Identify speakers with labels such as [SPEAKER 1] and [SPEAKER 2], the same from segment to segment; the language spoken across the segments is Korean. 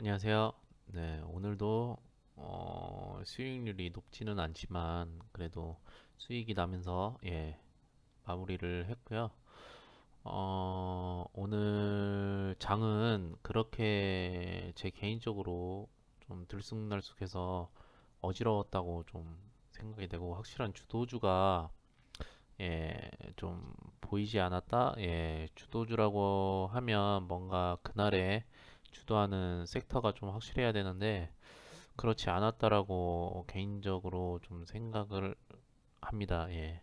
[SPEAKER 1] 안녕하세요. 네, 오늘도 어, 수익률이 높지는 않지만 그래도 수익이 나면서 예, 마무리를 했고요. 어, 오늘 장은 그렇게 제 개인적으로 좀 들쑥날쑥해서 어지러웠다고 좀 생각이 되고 확실한 주도주가 예, 좀 보이지 않았다. 예, 주도주라고 하면 뭔가 그날에 주도하는 섹터가 좀 확실해야 되는데 그렇지 않았다라고 개인적으로 좀 생각을 합니다. 예.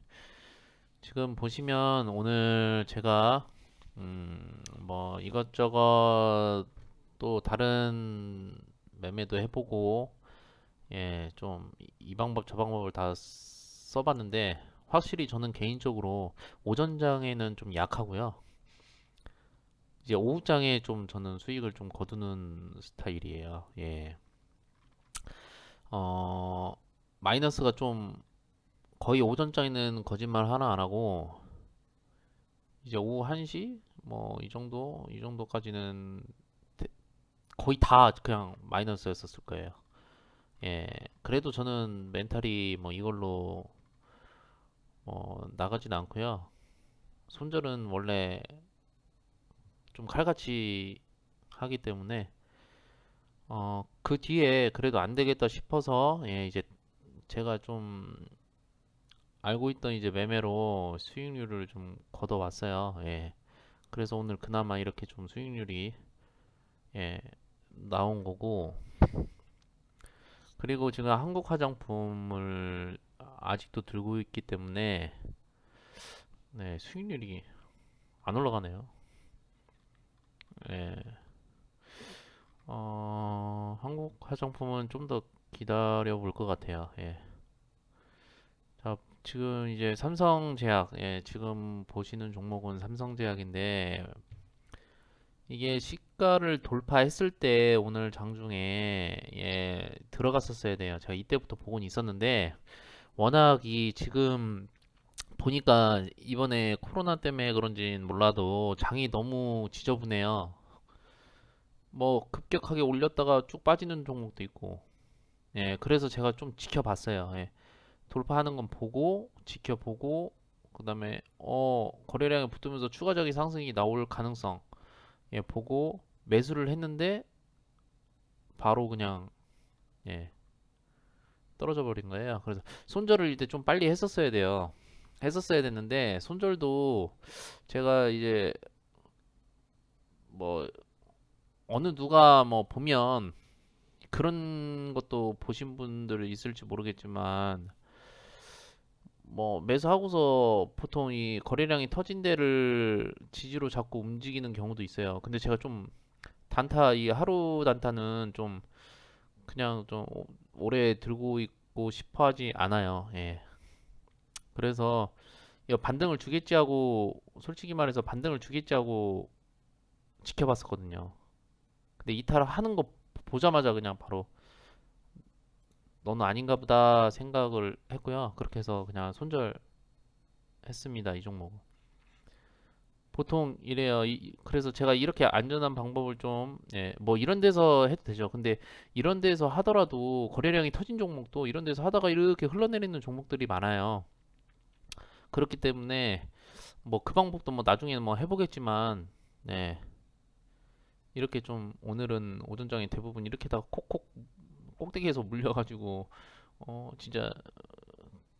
[SPEAKER 1] 지금 보시면 오늘 제가 음, 뭐 이것저것 또 다른 매매도 해보고 예, 좀 이 방법 저 방법을 다 써봤는데 확실히 저는 개인적으로 오전장에는 좀 약하고요. 이제 오후장에 좀 저는 수익을 좀 거두는 스타일이에요. 예. 어, 마이너스가 좀 거의 오전장에는 거짓말 하나 안 하고 이제 오후 1시 뭐 이 정도 이 정도까지는 대- 거의 다 그냥 마이너스였었을 거예요. 예. 그래도 저는 멘탈이 뭐 이걸로 뭐 나가진 않고요. 손절은 원래 좀 칼같이 하기 때문에 어, 그 뒤에 그래도 안 되겠다 싶어서 예, 이제 제가 좀 알고 있던 이제 매매로 수익률을 좀 걷어왔어요. 예. 그래서 오늘 그나마 이렇게 좀 수익률이 예, 나온 거고 그리고 지금 한국 화장품을 아직도 들고 있기 때문에 네, 수익률이 안 올라가네요. 예. 어, 한국 화장품은 좀 더 기다려 볼 것 같아요. 예. 자, 지금 이제 삼성제약, 예, 지금 보시는 종목은 삼성제약인데, 이게 시가를 돌파했을 때 오늘 장중에, 예, 들어갔었어야 돼요. 제가 이때부터 보고는 있었는데, 워낙 이 지금 보니까 이번에 코로나 때문에 그런진 몰라도 장이 너무 지저분해요. 뭐 급격하게 올렸다가 쭉 빠지는 종목도 있고, 예, 그래서 제가 좀 지켜봤어요. 예. 돌파하는 건 보고 지켜보고 그다음에 어 거래량이 붙으면서 추가적인 상승이 나올 가능성 예 보고 매수를 했는데 바로 그냥 예 떨어져 버린 거예요. 그래서 손절을 이때 좀 빨리 했었어야 돼요. 했었어야 됐는데 손절도 제가 이제 뭐 어느 누가 뭐 보면 그런 것도 보신 분들 있을지 모르겠지만 뭐 매수하고서 보통 이 거래량이 터진 데를 지지로 잡고 움직이는 경우도 있어요. 근데 제가 좀 단타 이 하루 단타는 좀 그냥 좀 오- 오래 들고 있고 싶어 하지 않아요. 예. 그래서 이거 반등을 주겠지 하고 솔직히 말해서 반등을 주겠지 하고 지켜봤었거든요. 근데 이탈하는 거 보자마자 그냥 바로 너는 아닌가 보다 생각을 했고요. 그렇게 해서 그냥 손절했습니다. 이 종목. 보통 이래요. 이- 그래서 제가 이렇게 안전한 방법을 좀, 예, 뭐 이런 데서 해도 되죠. 근데 이런 데서 하더라도 거래량이 터진 종목도 이런 데서 하다가 이렇게 흘러내리는 종목들이 많아요. 그렇기 때문에 뭐 그 방법도 뭐 나중에 뭐 해보겠지만, 네, 이렇게 좀 오늘은 오전장에 대부분 이렇게다가 콕콕 꼭대기에서 물려가지고 어 진짜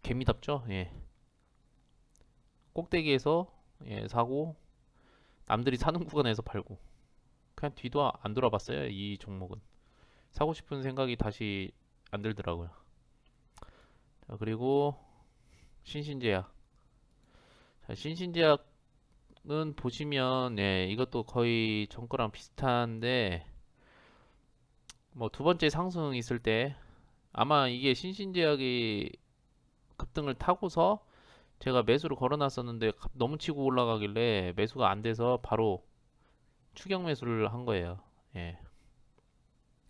[SPEAKER 1] 개미답죠? 예. 꼭대기에서 예, 사고 남들이 사는 구간에서 팔고 그냥 뒤도 안 돌아봤어요. 이 종목은 사고 싶은 생각이 다시 안 들더라고요. 자, 그리고 신신제약. 자, 신신제약은 보시면 예, 이것도 거의 전 거랑 비슷한데 뭐 두 번째 상승 있을 때 아마 이게 신신제약이 급등을 타고서 제가 매수를 걸어놨었는데 갑- 너무 치고 올라가길래 매수가 안 돼서 바로 추격 매수를 한 거예요. 예.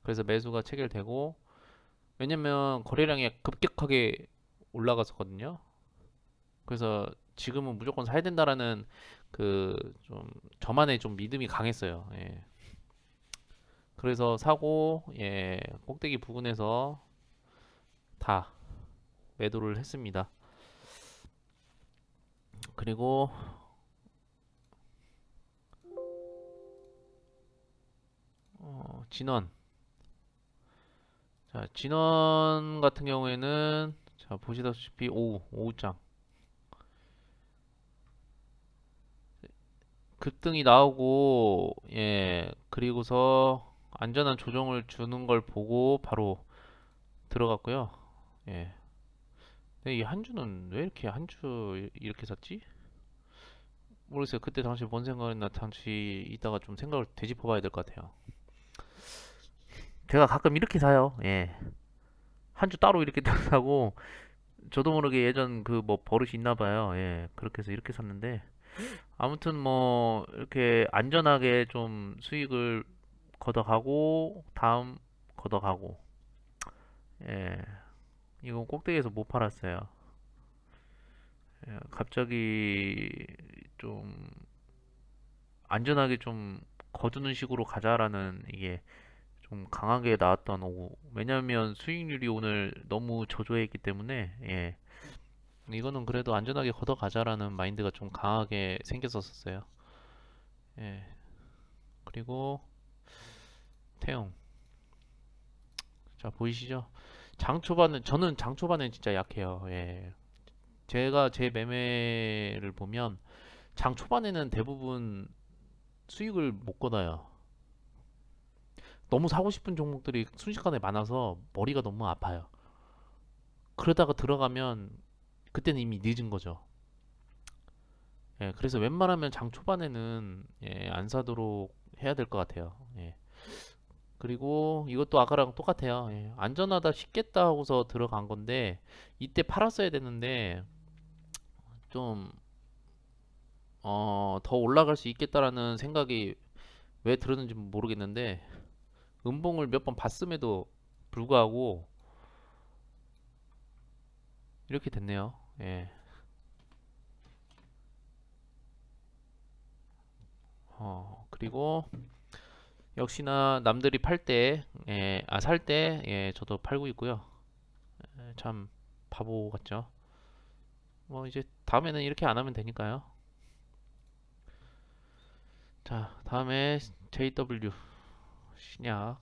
[SPEAKER 1] 그래서 매수가 체결되고 왜냐면 거래량이 급격하게 올라갔었거든요. 그래서 지금은 무조건 사야 된다라는 그 좀 저만의 좀 믿음이 강했어요. 예. 그래서 사고 예, 꼭대기 부근에서 다 매도를 했습니다. 그리고 어, 진원 자, 진원 같은 경우에는 자, 보시다시피 오후 오후장 급등이 나오고 예, 그리고서 안전한 조정을 주는 걸 보고 바로 들어갔고요. 예. 근데 이 한 주는 왜 이렇게 한 주 이렇게 샀지? 모르겠어요. 그때 당시 뭔 생각했나 당시 이따가 좀 생각을 되짚어 봐야 될 것 같아요. 제가 가끔 이렇게 사요. 예. 한 주 따로 이렇게 사고 저도 모르게 예전 그 뭐 버릇이 있나 봐요. 예. 그렇게 해서 이렇게 샀는데 아무튼 뭐 이렇게 안전하게 좀 수익을 걷어가고 다음 걷어가고 예. 이거 꼭대기에서 못 팔았어요. 예, 갑자기 좀 안전하게 좀 거두는 식으로 가자라는 이게 좀 강하게 나왔던 오고 왜냐면 수익률이 오늘 너무 저조해 있기 때문에 예. 이거는 그래도 안전하게 걷어가자라는 마인드가 좀 강하게 생겼었어요. 예. 그리고 태용. 자, 보이시죠? 장 초반은 저는 장 초반엔 진짜 약해요. 예. 제가 제 매매를 보면 장 초반에는 대부분 수익을 못 거둬요. 너무 사고 싶은 종목들이 순식간에 많아서 머리가 너무 아파요. 그러다가 들어가면 그때는 이미 늦은 거죠. 예, 그래서 웬만하면 장 초반에는 예, 안 사도록 해야 될 것 같아요. 예. 그리고 이것도 아까랑 똑같아요. 예, 안전하다 싶겠다 하고서 들어간 건데 이때 팔았어야 되는데 좀 어, 더 올라갈 수 있겠다라는 생각이 왜 들었는지 모르겠는데 음봉을 몇 번 봤음에도 불구하고 이렇게 됐네요. 예. 어, 그리고 역시나 남들이 팔 때, 예, 아, 살 때, 예, 저도 팔고 있고요. 예, 참 바보 같죠? 뭐 이제 다음에는 이렇게 안 하면 되니까요. 자, 다음에 JW 신약.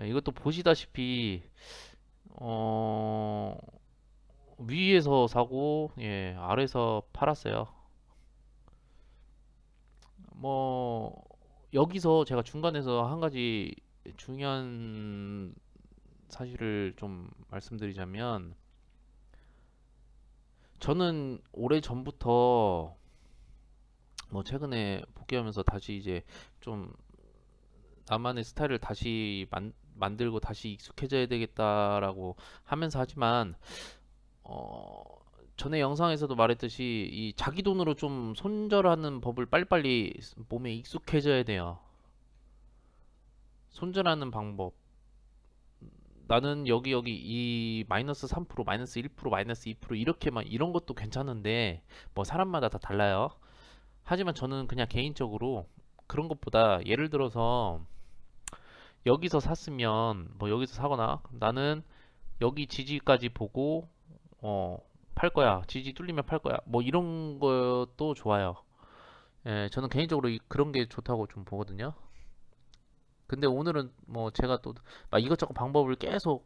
[SPEAKER 1] 예, 이것도 보시다시피 어, 위에서 사고 예, 아래서 팔았어요. 뭐 여기서 제가 중간에서 한 가지 중요한 사실을 좀 말씀드리자면 저는 오래 전부터 뭐 최근에 복귀하면서 다시 이제 좀 나만의 스타일을 다시 만, 만들고 다시 익숙해져야 되겠다라고 하면서 하지만 어, 전에 영상에서도 말했듯이 이 자기 돈으로 좀 손절하는 법을 빨리빨리 몸에 익숙해져야 돼요. 손절하는 방법. 나는 여기 여기 이 마이너스 3% 마이너스 1% 마이너스 2% 이렇게만 이런 것도 괜찮은데 뭐 사람마다 다 달라요. 하지만 저는 그냥 개인적으로 그런 것보다 예를 들어서 여기서 샀으면 뭐 여기서 사거나 나는 여기 지지까지 보고 어, 팔 거야. 지지 뚫리면 팔 거야. 뭐 이런 것도 좋아요. 예, 저는 개인적으로 이- 그런 게 좋다고 좀 보거든요. 근데 오늘은 뭐 제가 또 막 이것저것 방법을 계속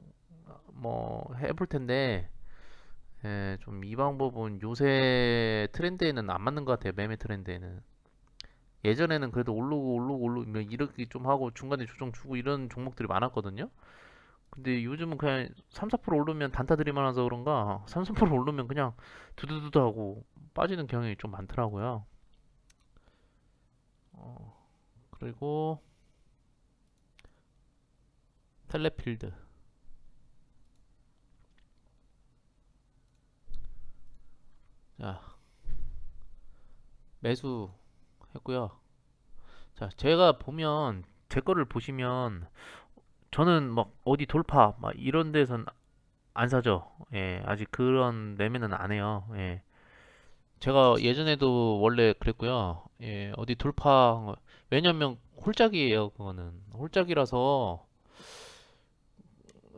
[SPEAKER 1] 뭐 해볼 텐데 예, 좀 이 방법은 요새 트렌드에는 안 맞는 것 같아요. 매매 트렌드에는. 예전에는 그래도 오르고 오르고 오르고 뭐 이렇게 좀 하고 중간에 조정 주고 이런 종목들이 많았거든요. 근데 요즘은 그냥 3, 4% 오르면 단타 들이만 해서 그런가 3, 4% 오르면 그냥 두두두두 하고 빠지는 경향이 좀 많더라고요. 어, 그리고 텔레필드. 자, 매수 했고요. 자, 제가 보면 제 거를 보시면 저는 막 어디 돌파 막 이런 데선 안 사죠. 예, 아직 그런 매매는 안 해요. 예. 제가 예전에도 원래 그랬고요. 예, 어디 돌파 왜냐면 홀짝이에요, 그거는. 홀짝이라서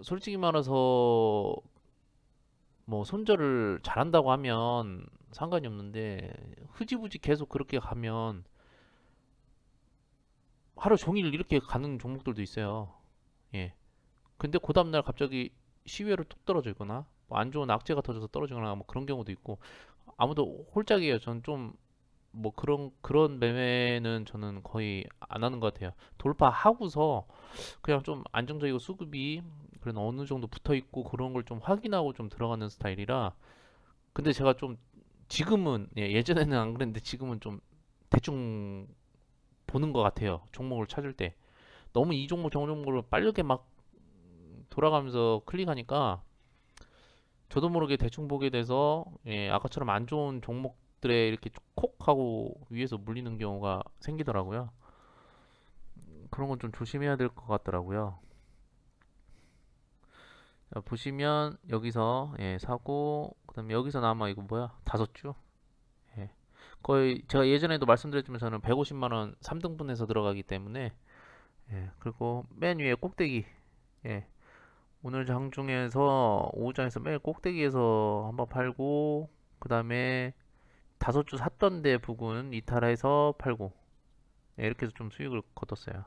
[SPEAKER 1] 솔직히 말해서 뭐 손절을 잘한다고 하면 상관이 없는데 흐지부지 계속 그렇게 가면 하루 종일 이렇게 가는 종목들도 있어요. 예. 근데 그 다음날 갑자기 시외로 뚝 떨어지거나 뭐 안 좋은 악재가 터져서 떨어지거나 뭐 그런 경우도 있고 아무도 홀짝이에요. 저는 좀 뭐 그런 그런 매매는 저는 거의 안 하는 것 같아요. 돌파하고서 그냥 좀 안정적이고 수급이 그런 어느 정도 붙어 있고 그런 걸 좀 확인하고 좀 들어가는 스타일이라 근데 제가 좀 지금은 예, 예전에는 안 그랬는데 지금은 좀 대충 보는 것 같아요. 종목을 찾을 때 너무 이 종목 저 종목을 빠르게 막 돌아가면서 클릭하니까 저도 모르게 대충 보게 돼서 예, 아까처럼 안 좋은 종목들에 이렇게 콕 하고 위에서 물리는 경우가 생기더라고요. 그런 건 좀 조심해야 될 것 같더라고요. 자, 보시면 여기서 예, 사고 그다음에 여기서 아마 이거 뭐야? 다섯 주? 예. 거의 제가 예전에도 말씀드렸지만 저는 150만 원 3등분해서 들어가기 때문에 예. 그리고 맨 위에 꼭대기 예. 오늘 장중에서 오후장에서 매일 꼭대기에서 한번 팔고 그 다음에 다섯 주 샀던 데 부근 이탈해서 팔고 예, 이렇게 해서 좀 수익을 거뒀어요.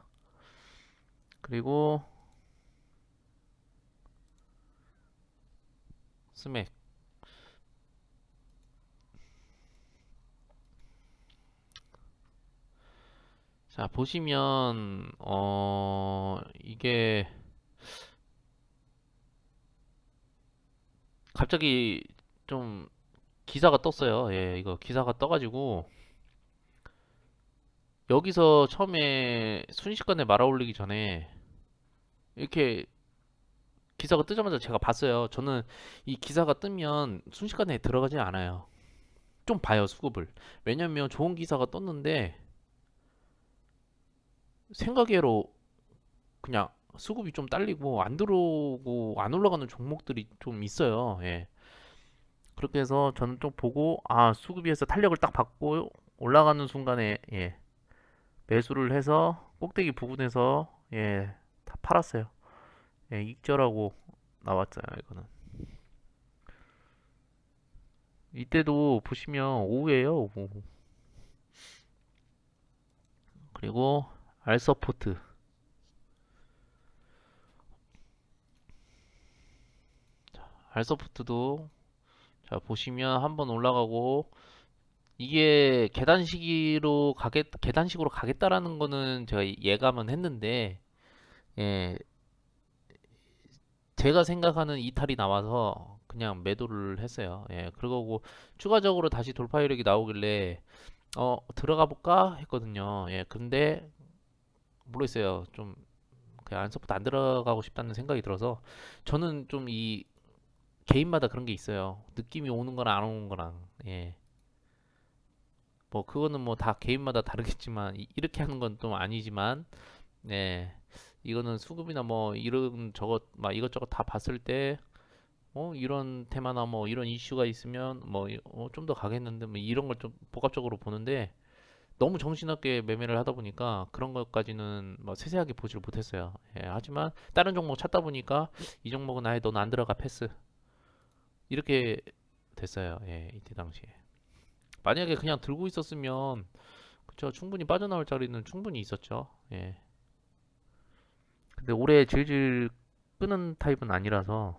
[SPEAKER 1] 그리고 스맥 자 보시면 어 이게 갑자기 좀 기사가 떴어요. 예, 이거 기사가 떠가지고 여기서 처음에 순식간에 말아 올리기 전에 이렇게 기사가 뜨자마자 제가 봤어요. 저는 이 기사가 뜨면 순식간에 들어가지 않아요. 좀 봐요, 수급을. 왜냐면 좋은 기사가 떴는데 생각외로 그냥 수급이 좀 딸리고 안 들어오고 안 올라가는 종목들이 좀 있어요. 예. 그렇게 해서 저는 좀 보고 아, 수급위에서 탄력을 딱 받고 올라가는 순간에 예. 매수를 해서 꼭대기 부분에서 예, 다 팔았어요. 예, 익절하고 나왔어요, 이거는. 이때도 보시면 오후에요, 오후. 그리고 알 서포트. 알 서포트도 자, 보시면 한번 올라가고 이게 계단식으로 가겠 계단식으로 가겠다라는 거는 제가 예감은 했는데 예, 제가 생각하는 이탈이 나와서 그냥 매도를 했어요. 예, 그리고 추가적으로 다시 돌파 이력이 나오길래 어, 들어가 볼까 했거든요. 예, 근데 모르겠어요. 좀 그냥 안서부터 안 들어가고 싶다는 생각이 들어서 저는 좀 이 개인마다 그런 게 있어요. 느낌이 오는 거랑 안 오는 거랑 예. 뭐 그거는 뭐 다 개인마다 다르겠지만 이- 이렇게 하는 건또 아니지만 네. 이거는 수급이나 뭐 이런 저것 막 이것저것 다 봤을 때 어, 이런 테마나 뭐 이런 이슈가 있으면 뭐 어, 좀더 가겠는데 뭐 이런 걸 좀 복합적으로 보는데 너무 정신없게 매매를 하다 보니까 그런 것까지는 뭐 세세하게 보지를 못했어요. 예, 하지만 다른 종목 찾다 보니까 이 종목은 아예 넌 안 들어가 패스 이렇게 됐어요. 예, 이때 당시에 만약에 그냥 들고 있었으면 그쵸 충분히 빠져나올 자리는 충분히 있었죠. 예. 근데 오래 질질 끄는 타입은 아니라서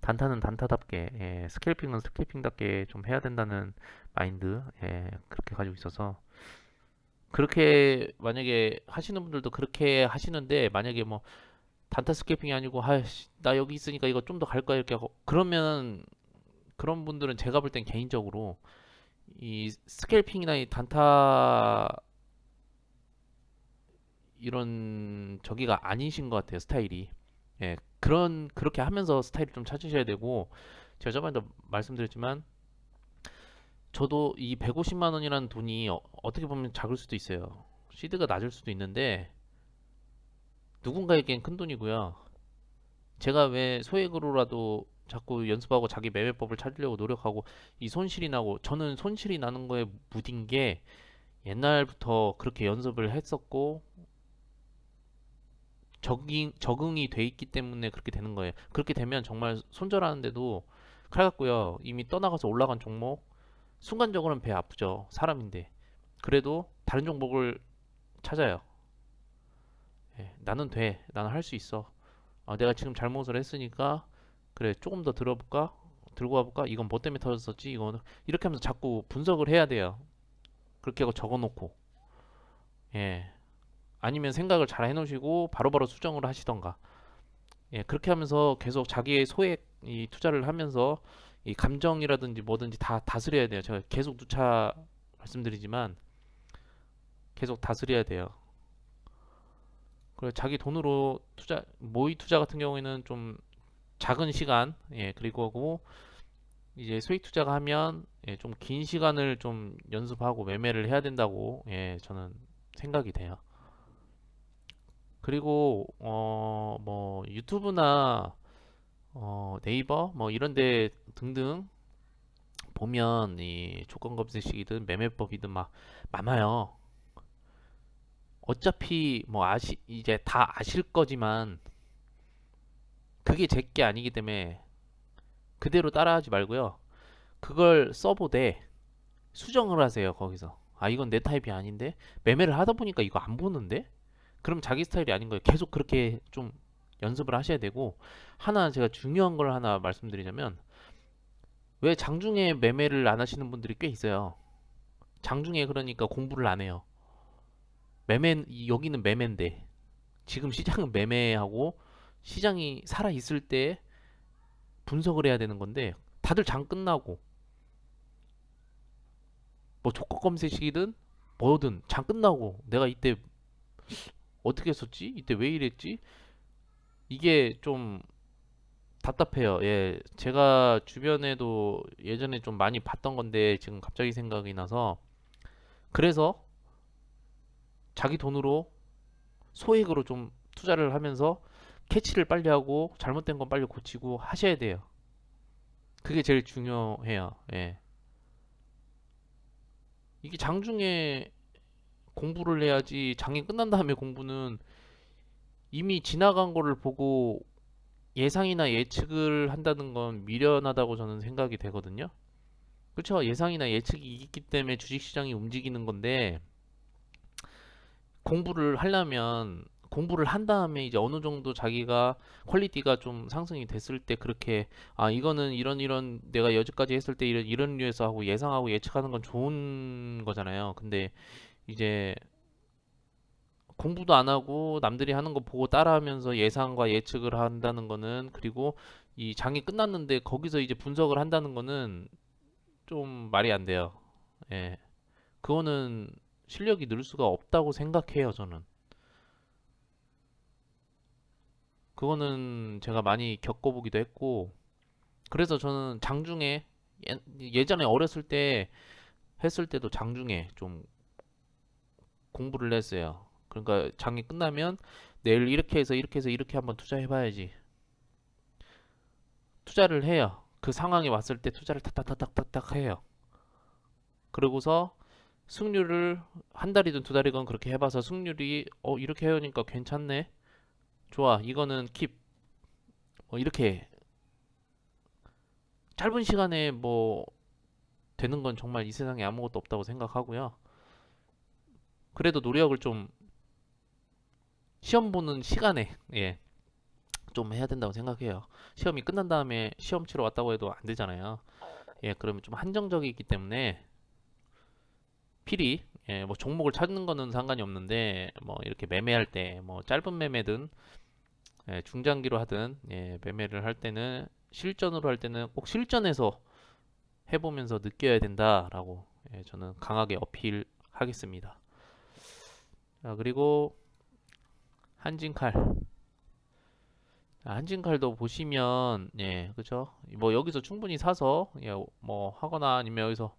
[SPEAKER 1] 단타는 단타답게 예, 스캘핑은 스캘핑답게 좀 해야 된다는 마인드 예, 그렇게 가지고 있어서 그렇게 만약에 하시는 분들도 그렇게 하시는데 만약에 뭐 단타 스캘핑이 아니고 아이씨 나 여기 있으니까 이거 좀 더갈 거야 이렇게 하고 그러면 그런 분들은 제가 볼 땐 개인적으로 이 스캘핑이나 이 단타 이런 저기가 아니신 것 같아요 스타일이. 예 그런 그렇게 하면서 스타일을 좀 찾으셔야 되고 제가 저번에도 말씀드렸지만 저도 이 150만 원이라는 돈이 어, 어떻게 보면 작을 수도 있어요 시드가 낮을 수도 있는데 누군가에겐 큰 돈이고요 제가 왜 소액으로라도 자꾸 연습하고 자기 매매법을 찾으려고 노력하고 이 손실이 나고 저는 손실이 나는 거에 무딘 게 옛날부터 그렇게 연습을 했었고 적응, 적응이 돼 있기 때문에 그렇게 되는 거예요. 그렇게 되면 정말 손절하는데도 칼 같고요. 이미 떠나가서 올라간 종목 순간적으로는 배 아프죠. 사람인데. 그래도 다른 종목을 찾아요. 예, 나는 돼. 나는 할 수 있어. 아, 내가 지금 잘못을 했으니까 그래 조금 더 들어볼까? 들고 와볼까? 이건 뭐 때문에 터졌었지? 이거는 이렇게 하면서 자꾸 분석을 해야 돼요. 그렇게 하고 적어놓고 예 아니면 생각을 잘 해놓으시고 바로바로 수정을 하시던가 예 그렇게 하면서 계속 자기의 소액 이 투자를 하면서 이 감정이라든지 뭐든지 다 다스려야 돼요. 제가 계속 누차 말씀드리지만 계속 다스려야 돼요. 그리고 자기 돈으로 투자 모의 투자 같은 경우에는 좀 작은 시간 예 그리고 이제 수익 투자가 하면 예, 좀 긴 시간을 좀 연습하고 매매를 해야 된다고 예 저는 생각이 돼요. 그리고 어 뭐 유튜브나 어 네이버 뭐 이런 데 등등 보면 이 조건 검색식이든 매매법이든 막 많아요. 어차피 뭐 아시 이제 다 아실 거지만 그게 제 게 아니기 때문에 그대로 따라하지 말고요. 그걸 써보되 수정을 하세요, 거기서. 아, 이건 내 타입이 아닌데? 매매를 하다 보니까 이거 안 보는데? 그럼 자기 스타일이 아닌 거예요. 계속 그렇게 좀 연습을 하셔야 되고, 하나 제가 중요한 걸 하나 말씀드리자면, 왜 장중에 매매를 안 하시는 분들이 꽤 있어요. 장중에 그러니까 공부를 안 해요. 매매, 이- 여기는 매매인데, 지금 시장은 매매하고, 시장이 살아 있을 때 분석을 해야 되는 건데 다들 장 끝나고 뭐 조건 검색이든 뭐든 장 끝나고 내가 이때 어떻게 했었지? 이때 왜 이랬지? 이게 좀 답답해요. 예, 제가 주변에도 예전에 좀 많이 봤던 건데 지금 갑자기 생각이 나서 그래서 자기 돈으로 소액으로 좀 투자를 하면서 캐치를 빨리 하고 잘못된 건 빨리 고치고 하셔야 돼요. 그게 제일 중요해요. 예. 이게 장중에 공부를 해야지 장이 끝난 다음에 공부는 이미 지나간 거를 보고 예상이나 예측을 한다는 건 미련하다고 저는 생각이 되거든요. 그렇죠? 예상이나 예측이 있기 때문에 주식시장이 움직이는 건데 공부를 하려면 공부를 한 다음에 이제 어느 정도 자기가 퀄리티가 좀 상승이 됐을 때 그렇게 아 이거는 이런 이런 내가 여지까지 했을 때 이런 이런 류에서 하고 예상하고 예측하는 건 좋은 거잖아요. 근데 이제 공부도 안 하고 남들이 하는 거 보고 따라하면서 예상과 예측을 한다는 거는 그리고 이 장이 끝났는데 거기서 이제 분석을 한다는 거는 좀 말이 안 돼요. 예. 그거는 실력이 늘 수가 없다고 생각해요, 저는. 그거는 제가 많이 겪어보기도 했고, 그래서 저는 장중에 예, 예전에 어렸을 때 했을 때도 장중에 좀 공부를 했어요. 그러니까 장이 끝나면 내일 이렇게 해서 이렇게 해서 이렇게 한번 투자해 봐야지. 투자를 해요. 그 상황이 왔을 때 투자를 탁탁탁탁탁탁 해요. 그러고서 승률을 한 달이든 두 달이건 그렇게 해봐서 승률이 어 이렇게 해오니까 괜찮네. 좋아. 이거는 킵. 뭐 이렇게 짧은 시간에 뭐 되는 건 정말 이 세상에 아무것도 없다고 생각하고요. 그래도 노력을 좀 시험 보는 시간에 예, 좀 해야 된다고 생각해요. 시험이 끝난 다음에 시험 치러 왔다고 해도 안 되잖아요. 예, 그러면 좀 한정적이기 때문에 필히 예, 뭐 종목을 찾는 거는 상관이 없는데 뭐 이렇게 매매할 때 뭐 짧은 매매든 예, 중장기로 하든 예, 매매를 할 때는 실전으로 할 때는 꼭 실전에서 해보면서 느껴야 된다라고 예, 저는 강하게 어필하겠습니다. 자, 그리고 한진칼. 자, 한진칼도 보시면 예, 그죠? 뭐 여기서 충분히 사서 예, 뭐 하거나 아니면 여기서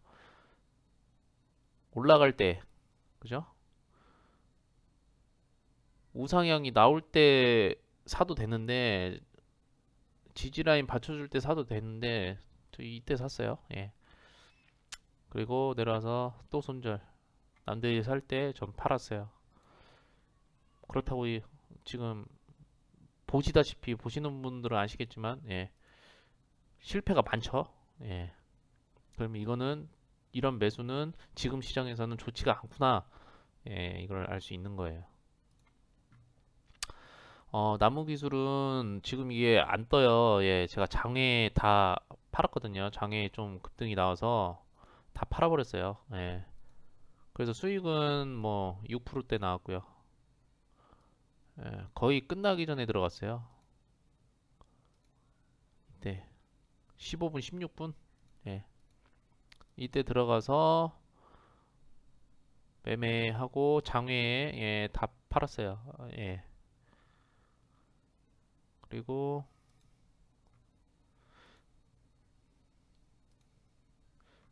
[SPEAKER 1] 올라갈 때 그죠? 우상향이 나올 때 사도 되는데 지지라인 받쳐줄 때 사도 되는데 저 이때 샀어요. 예. 그리고 내려와서 또 손절. 남들이 살 때 전 팔았어요. 그렇다고 이- 지금 보시다시피 보시는 분들은 아시겠지만 예. 실패가 많죠. 예. 그러면 이거는 이런 매수는 지금 시장에서는 좋지가 않구나. 예, 이걸 알 수 있는 거예요. 어, 나무 기술은 지금 이게 안 떠요. 예, 제가 장외 다 팔았거든요. 장외에 좀 급등이 나와서 다 팔아버렸어요. 예. 그래서 수익은 뭐 6%대 나왔고요. 예, 거의 끝나기 전에 들어갔어요. 이때 15분, 16분. 예. 이때 들어가서 매매하고 장외에 예, 다 팔았어요. 어, 예. 그리고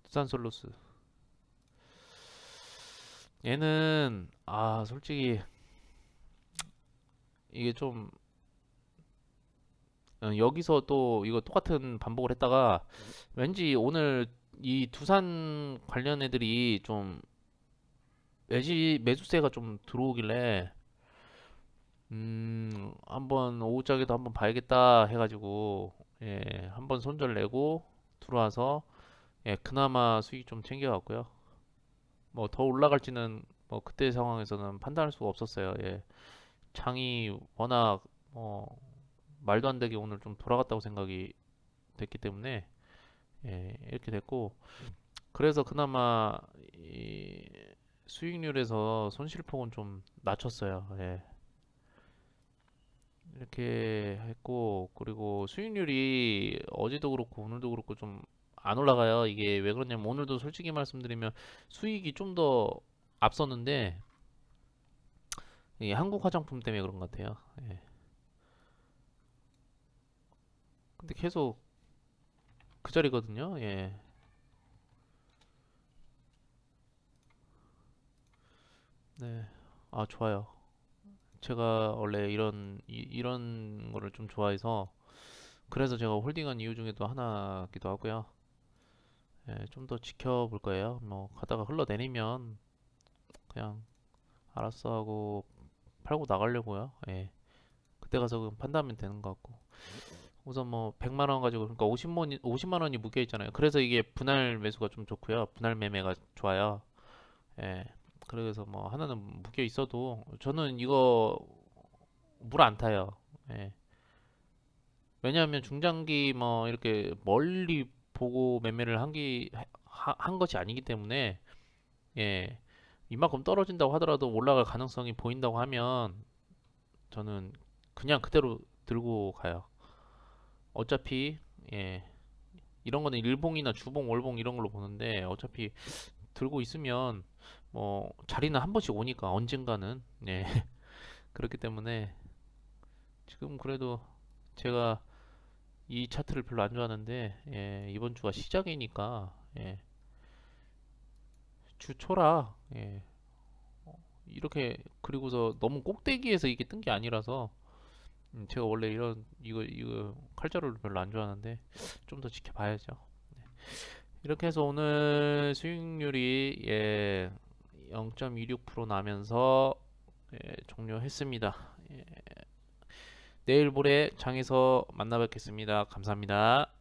[SPEAKER 1] 두산솔루스 얘는 아 솔직히 이게 좀 어, 여기서 또 이거 똑같은 반복을 했다가 왠지 오늘 이 두산 관련 애들이 좀 매지 매수세가 좀 들어오길래 음 한번 오후장에도 한번 봐야겠다 해가지고 예 한번 손절 내고 들어와서 예 그나마 수익 좀 챙겨갔고요. 뭐 더 올라갈지는 뭐 그때 상황에서는 판단할 수가 없었어요. 예 장이 워낙 뭐 말도 안 되게 오늘 좀 돌아갔다고 생각이 됐기 때문에 예 이렇게 됐고 그래서 그나마 이 수익률에서 손실폭은 좀 낮췄어요. 예. 이렇게 했고 그리고 수익률이 어제도 그렇고 오늘도 그렇고 좀 안 올라가요. 이게 왜 그러냐면 오늘도 솔직히 말씀드리면 수익이 좀 더 앞섰는데 이 한국 화장품 때문에 그런 것 같아요. 예. 근데 계속 그 자리거든요. 예. 네. 아, 좋아요. 제가 원래 이런 이, 이런 거를 좀 좋아해서 그래서 제가 홀딩한 이유 중에도 하나기도 하고요. 예, 좀 더 지켜볼 거예요. 뭐 가다가 흘러내리면 그냥 알았어 하고 팔고 나가려고요. 예. 그때 가서 그럼 판단하면 되는 것 같고. 우선 뭐 100만 원 가지고 그러니까 50만 원이 50만 원이 묶여 있잖아요. 그래서 이게 분할 매수가 좀 좋고요. 분할 매매가 좋아요. 예. 그래서 뭐 하나는 묶여 있어도 저는 이거 물 안 타요. 예. 왜냐하면 중장기 뭐 이렇게 멀리 보고 매매를 한기 하- 한 것이 아니기 때문에 예. 이만큼 떨어진다고 하더라도 올라갈 가능성이 보인다고 하면 저는 그냥 그대로 들고 가요. 어차피 예. 이런 거는 일봉이나 주봉, 월봉 이런 걸로 보는데 어차피 들고 있으면 뭐 자리는 한 번씩 오니까 언젠가는 예. 그렇기 때문에 지금 그래도 제가 이 차트를 별로 안 좋아하는데 예, 이번 주가 시작이니까 예, 주 초라 예, 이렇게 그리고서 너무 꼭대기에서 이게 뜬 게 아니라서 음, 제가 원래 이런 이거 이거 칼자루를 별로 안 좋아하는데 좀 더 지켜봐야죠. 이렇게 해서 오늘 수익률이 예, 0.26% 나면서 예, 종료했습니다. 예, 내일 모레 장에서 만나 뵙겠습니다. 감사합니다.